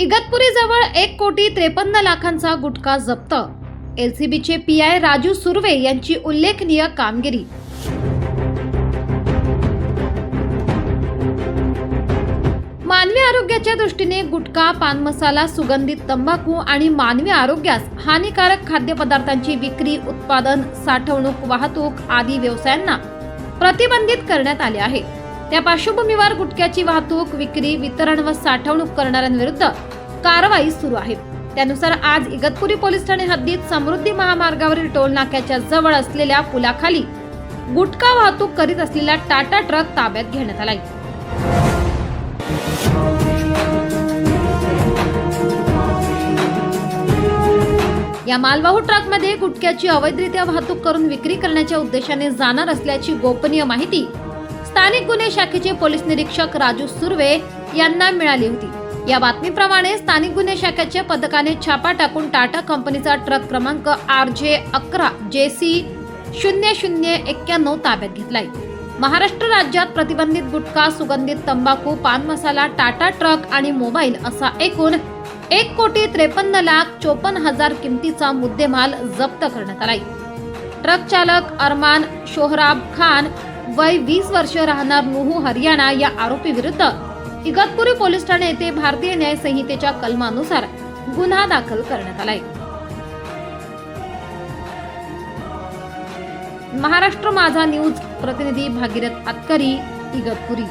इगतपुरी जवळ एक कोटी त्रेपन्न लाखांचा गुटखा जप्त. एलसीबीचे पी आय राजू सुर्वे यांची उल्लेखनीय कामगिरी. आरोग्याच्या दृष्टीने गुटखा पान मसाला सुगंधित तंबाखू आणि मानवी आरोग्यास हानिकारक खाद्यपदार्थांची विक्री उत्पादन साठवणूक वाहतूक आदी व्यवसायांना प्रतिबंधित करण्यात आले आहे. त्या पार्श्वभूमीवर गुटख्याची वाहतूक विक्री वितरण व साठवणूक करणाऱ्यांविरुद्ध कारवाई सुरू आहे. त्यानुसार आज इगतपुरी पोलीस ठाणे हद्दीत समृद्धी महामार्गावरील टोल नाक्याच्या जवळ असलेल्या पुलाखाली गुटखा वाहतूक करीत असलेला टाटा ट्रक ताब्यात घेण्यात आलाय. या मालवाहू ट्रकमध्ये गुटख्याची अवैधरित्या वाहतूक करून विक्री करण्याच्या उद्देशाने जाणार असल्याची गोपनीय माहिती स्थानिक गुन्हे शाखेचे पोलीस निरीक्षक राजू सुर्वे यांना मिळाली होती. या बातमीप्रमाणे स्थानिक गुन्हे शाखेच्या पथकाने छापा टाकून टाटा कंपनीचा ट्रक क्रमांक आर जे अकरा जे सी शून्य शून्य एक्क्याण्णव ताब्यात घेतलाय. महाराष्ट्र राज्यात प्रतिबंधित गुटखा सुगंधित तंबाखू पान मसाला टाटा ट्रक आणि मोबाईल असा एकूण एक कोटी त्रेपन्न लाख चोपन्न हजार किमतीचा मुद्देमाल जप्त करण्यात आलाय. ट्रक चालक अरमान शोहराब खान वय वीस वर्ष राहणार नुहू हरियाणा या आरोपी विरुद्ध इगतपुरी पोलीस ठाणे येथे भारतीय न्याय संहितेच्या कलमानुसार गुन्हा दाखल करण्यात आलाय. महाराष्ट्र माझा न्यूज प्रतिनिधी भागीरथ आतकरी इगतपुरी